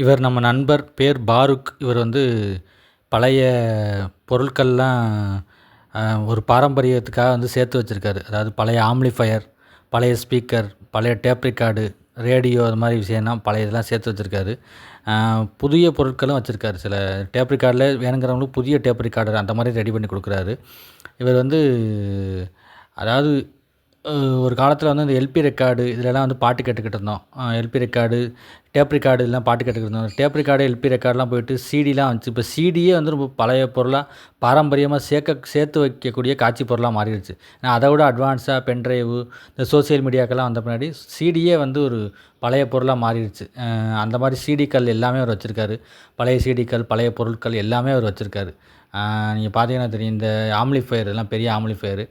இவர் நம்ம நண்பர் பேர் பாருக். இவர் வந்து பழைய பொருட்கள்லாம் ஒரு பாரம்பரியத்துக்காக வந்து சேர்த்து வச்சுருக்காரு. அதாவது பழைய ஆம்ப்ளிஃபையர் பழைய ஸ்பீக்கர் பழைய டேப் ரெக்கார்டு ரேடியோ அது மாதிரி விஷயம்லாம் பழைய இதெல்லாம் சேர்த்து வச்சுருக்காரு. புதிய பொருட்களும் வச்சுருக்காரு. சில டேப் ரெக்கார்டில் வேணுங்கிறவங்களுக்கு புதிய டேப் ரெக்கார்டர் அந்த மாதிரி ரெடி பண்ணி கொடுக்குறாரு. இவர் வந்து அதாவது ஒரு காலத்தில் வந்து இந்த எல்பி ரெக்கார்டு இதிலலாம் வந்து பாட்டு கேட்டுக்கிட்டு இருந்தோம். எல்பி ரெக்கார்டு டேப் ரெக்கார்டு இதெல்லாம் பாட்டு கேட்டுக்கிட்டு இருந்தோம். டேப் ரெக்கார்டு எல்பி ரெக்கார்டெலாம் போயிட்டு சிடிலாம் வந்துச்சு. இப்போ சிடியே வந்து ரொம்ப பழைய பொருளாக பாரம்பரியமாக சேர்க்க சேர்த்து வைக்கக்கூடிய காட்சி பொருளாக மாறிடுச்சு. நான் அதை விட அட்வான்ஸாக பென்ட்ரைவு இந்த சோசியல் மீடியாக்கெல்லாம் வந்த பின்னாடி சிடியே வந்து ஒரு பழைய பொருளாக மாறிடுச்சு. அந்த மாதிரி சிடிக்கள் எல்லாமே அவர் வச்சுருக்காரு. பழைய சிடிக்கள் பழைய பொருட்கள் எல்லாமே அவர் வச்சுருக்காரு. நீங்கள் பார்த்தீங்கன்னா தெரியும் இந்த ஆம்லிஃபயர் இதெல்லாம் பெரிய ஆம்லிஃபயரு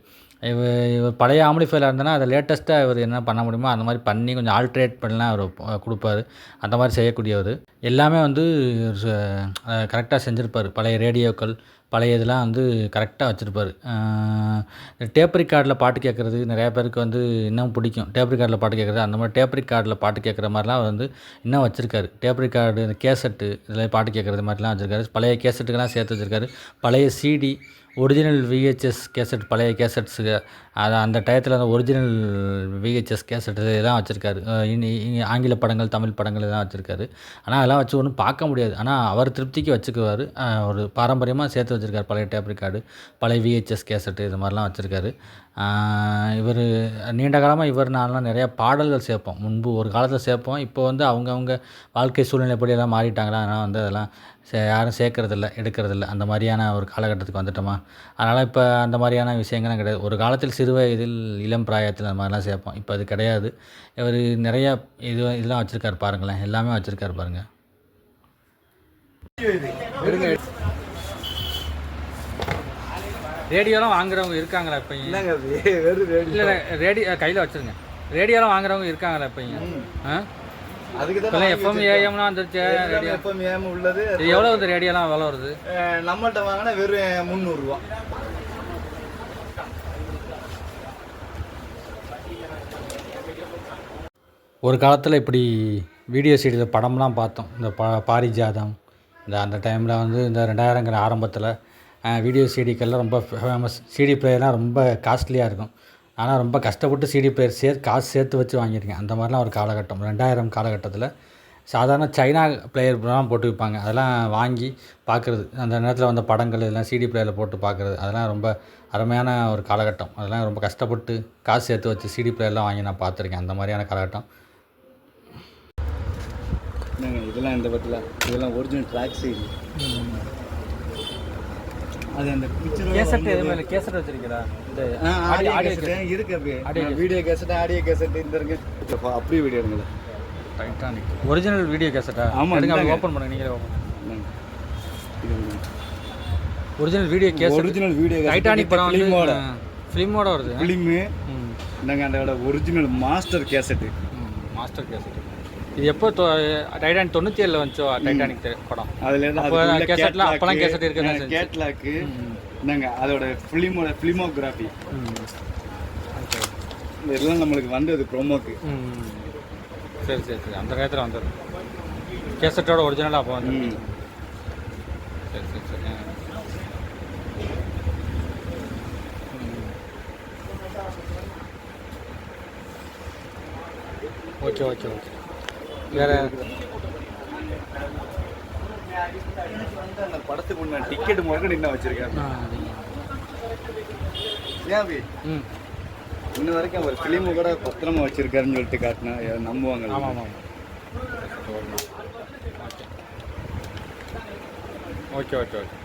இவர் இவர் பழைய ஆம்ப்ளிஃபையராக இருந்தனா அதை லேட்டஸ்ட்டாக இவர் என்ன பண்ண முடியுமோ அந்த மாதிரி பண்ணி கொஞ்சம் ஆல்ட்ரேட் பண்ணலாம் அவர் கொடுப்பாரு. அந்த மாதிரி செய்யக்கூடியவர். எல்லாமே வந்து கரெக்டாக செஞ்சுருப்பார். பழைய ரேடியோக்கள் பழைய இதெல்லாம் வந்து கரெக்டாக வச்சுருப்பார். டேப் ரெக்கார்டில் பாட்டு கேட்குறது நிறையா பேருக்கு வந்து இன்னும் பிடிக்கும். டேப் ரெக்கார்டில் பாட்டு கேட்குறது அந்த மாதிரி டேப் ரெக்கார்டில் பாட்டு கேட்குற மாதிரிலாம் அவர் வந்து இன்னும் வச்சுருக்காரு. டேப் ரெக்கார்டு இந்த கேசட்டு இதில் பாட்டு கேட்குறது மாதிரிலாம் வச்சுருக்காரு. பழைய கேசட்டுக்கெல்லாம் சேர்த்து வச்சுருக்காரு. பழைய சிடி ஒரிஜினல் விஹெச்எஸ் கேசட் பழைய கேசட்ஸுக்கு அது அந்த டயத்தில் அந்த ஒரிஜினல் விஹெச்எஸ் கேசட் இதெல்லாம் வச்சுருக்காரு. இனி ஆங்கில படங்கள் தமிழ் படங்கள் இதெல்லாம் வச்சுருக்காரு. ஆனால் அதெல்லாம் வச்சு ஒன்றும் பார்க்க முடியாது. ஆனால் அவர் திருப்திக்கு வச்சுக்குவார். ஒரு பாரம்பரியமாக சேர்த்து வச்சுருக்காரு பழைய டேப் ரெக்கார்டு பழைய விஹெச்எஸ் கேசட்டு இது மாதிரிலாம் வச்சுருக்காரு. இவர் நீண்ட காலமாக இவர் நான்லாம் நிறையா பாடல்கள் சேர்ப்போம். முன்பு ஒரு காலத்தில் சேர்ப்போம். இப்போ வந்து அவங்கவுங்க வாழ்க்கை சூழ்நிலைப்படி எல்லாம் மாறிட்டாங்களா அதனால் வந்து அதெல்லாம் சே யாரும் சேர்க்கறதில்ல எடுக்கிறதில்ல. அந்த மாதிரியான ஒரு காலகட்டத்துக்கு வந்துட்டோமா? அதனால் இப்போ அந்த மாதிரியான விஷயங்கள்லாம் கிடையாது. ஒரு காலத்தில் சிறு வயதில் இளம் பிராயத்தில் அந்த மாதிரிலாம் சேர்ப்போம். இப்போ அது கிடையாது. இவர் நிறையா இது இதெல்லாம் வச்சுருக்காரு பாருங்களேன். எல்லாமே வச்சுருக்காரு பாருங்கள் ரேடியோலாம் வாங்குறவங்க இருக்காங்களா இப்போ என்னங்க ரேடியோ. இல்லை ரேடியோ கையில் வச்சுருங்க. ரேடியோலாம் வாங்குறவங்க இருக்காங்களா இப்போ ஆ? அதுக்கு இப்போலாம் எஃப்எம் ஏஎம்லாம் வந்துருச்சு ரேடியோ எஃப்எம் ஏம் உள்ளது. இது எவ்வளோ வந்து ரேடியோலாம் விலை வருது? அஹ், நம்மள்ட்ட வாங்கினா வெறும் முந்நூறுரூவா ஒரு காலத்தில் இப்படி வீடியோ சீடியில் படம்லாம் பார்த்தோம். இந்த பா பாரிஜாதம் இந்த அந்த டைமில் வந்து இந்த ரெண்டாயிரங்கிற ஆரம்பத்தில் வீடியோ சிடிக்கெல்லாம் ரொம்ப ஃபேமஸ் சிடி பிளேயர்லாம் ரொம்ப காஸ்ட்லியாக இருக்கும். ஆனால் ரொம்ப கஷ்டப்பட்டு சிடி பிளேயர் சேர் காசு சேர்த்து வச்சு வாங்கியிருக்கேன். அந்த மாதிரிலாம் ஒரு காலகட்டம். ரெண்டாயிரம் காலகட்டத்தில் சாதாரண சைனா பிளேயர்லாம் போட்டு வைப்பாங்க. அதெல்லாம் வாங்கி பார்க்குறது அந்த நேரத்தில் வந்த படங்கள் இதெல்லாம் சிடி பிளேயரில் போட்டு பார்க்குறது அதெல்லாம் ரொம்ப அருமையான ஒரு காலகட்டம். அதெல்லாம் ரொம்ப கஷ்டப்பட்டு காசு சேர்த்து வச்சு சிடி பிளேயர்லாம் வாங்கி நான் பார்த்துருக்கேன் அந்த மாதிரியான காலகட்டம். இதெல்லாம் இந்த படத்தில்? இதெல்லாம் ஒரிஜினல் ட்ராக் இல்லை அது அந்த பிக்சர் கேசட் எதுவுமே இல்லை கேசட் வச்சிருக்கீங்களா இந்த ஆடியோ ஆடியோ கேசட். இருக்கு அப்படியே. வீடியோ கேசட் ஆடியோ கேசட் இந்த இருக்கு. அப்படியே வீடியோ எடுங்க டைட்டானிக் ஒரிஜினல் வீடியோ கேசட்டா? ஆமா, எடுங்க இந்தாங்க. ஓப்பன் பண்ணுங்க நீங்களே open original video cassette. Original video Titanic படம் ஃபிலிமோட ஃபிலிமோட வருது. ஃபிலிமு ம். நாங்கள் அதோட original master cassette. Master cassette இது எப்போ டைட்டானிக் தொண்ணூற்றி ஏழில் வந்துச்சோ டைட்டானிக் படம்? அதுல இருந்து அப்போ கேசட்லாம் அப்போலாம் கேசட் இருக்க தான் செஞ்சு கேட்லாக்கு நாங்கள் அதோட ஃபிலிமோட ஃபிலிமோகிராஃபி. இதெல்லாம் நம்மளுக்கு வந்தது ப்ரோமோக்கு. ம் சரி சரி சரி. அந்த நேரத்தில் வந்துடும் கேசட்டோட ஒரிஜினலாக அப்போ வந்து சரி சரி சரி. Okay okay okay. வேற. அந்த படத்துக்கு முன்னாடி டிக்கெட் முறைக்கு என்ன வச்சிருக்காங்க ஆ, ஏன் இன்ன வரைக்கும் அவர் ஃபிலிமு கூட பத்திரமா வச்சிருக்காருன்னு சொல்லிட்டு காட்டினா நம்புவாங்க ஆமாம் ஆமாம். Okay okay okay.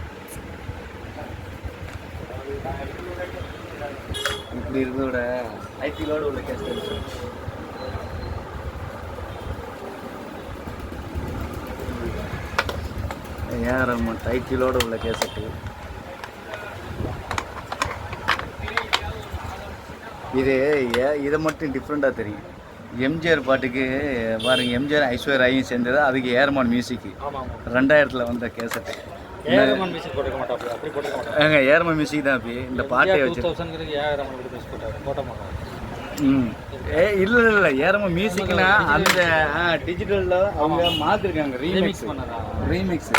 இப்படி இருந்தோட ஐடிலோட உள்ள கேஸ்ட் ஏன் ரஹ்மான் டைட்டிலோட உள்ள கேசட்டு இது ஏ இதை மட்டும் டிஃப்ரெண்ட்டாக தெரியும். எம்ஜிஆர் பாட்டுக்கு பாருங்க எம்ஜிஆர் ஐஸ்வர்யாயும் சேர்ந்தது அதுக்கு ஏர்மான் மியூசிக்கு ரெண்டாயிரத்தில் வந்த கேசட்டு ஏங்க ஏர்மான் மியூசிக் தான் அப்படி. இந்த பாட்டை வச்சு ம். ஏ இல்லை இல்லை ஏறமா மியூசிக்னா அந்த டிஜிட்டலில் அவங்க மாற்றிருக்காங்க ரீமிக்ஸ் ரீமிக்ஸ்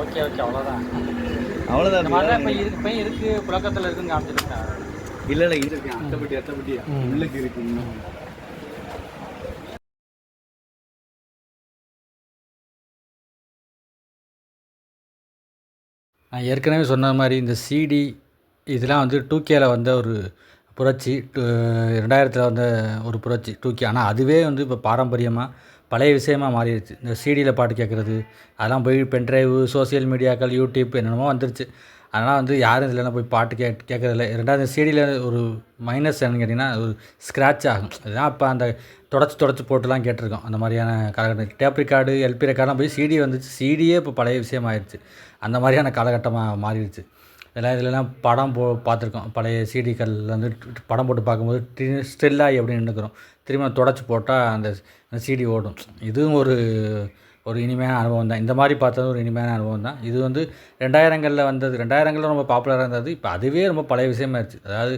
ஓகே ஓகே அவ்வளோதான் அவ்வளோதான் இப்போ இருக்கு இப்போ இருக்கு புழக்கத்தில் இருக்குன்னு காமிச்சிருக்கா? இல்லை இல்லை இருக்கு. அத்தைப்பட்டி அத்தைப்பட்டி உள்ளுக்கு இருக்கு நான் ஏற்கனவே சொன்ன மாதிரி இந்த சிடி இதெல்லாம் வந்து டூ கேல வந்த ஒரு புரட்சி டூ ரெண்டாயிரத்தில் வந்த ஒரு புரட்சி டூ கே ஆனால் அதுவே வந்து இப்போ பாரம்பரியமாக பழைய விஷயமா மாறிடுச்சு. இந்த சிடியில் பாட்டு கேட்குறது அதெல்லாம் போய் பென்ட்ரைவு சோஷியல் மீடியாக்கள் யூடியூப் என்னென்னமோ வந்துருச்சு. அதனால் வந்து யாரும் இதில் போய் பாட்டு கே கேட்குறதில்ல. ரெண்டாவது சிடியில் ஒரு மைனஸ் என்னன்னு கேட்டிங்கன்னா ஒரு ஸ்க்ராட்ச் ஆகும். அதுதான் இப்போ அந்த தொடச்சி தொடச்சி போட்டுலாம் கேட்டிருக்கோம். அந்த மாதிரியான காலகட்டம் டேப் ரெக்கார்டு எல்பி ரெக்கார்டெலாம் போய் சிடி வந்துச்சு. சிடியே இப்போ பழைய விஷயமாயிருச்சு. அந்த மாதிரியான காலகட்டமாக மாறிடுச்சு. இதெல்லாம் இதுலலாம் படம் போ பார்த்துருக்கோம். பழைய சிடிக்கள் வந்து படம் போட்டு பார்க்கும்போது ஸ்டில்லாகி அப்படின்னு நின்றுக்கிறோம் திரும்ப தொடச்சி போட்டால் அந்த சிடி ஓடும். இதுவும் ஒரு ஒரு இனிமையான அனுபவம் தான். இந்த மாதிரி பார்த்தது ஒரு இனிமையான அனுபவம் தான். இது வந்து ரெண்டாயிரங்களில் வந்தது. ரெண்டாயிரங்களில் ரொம்ப பாப்புலராக இருந்தது. இப்போ அதுவே ரொம்ப பழைய விஷயமாயிருச்சு அதாவது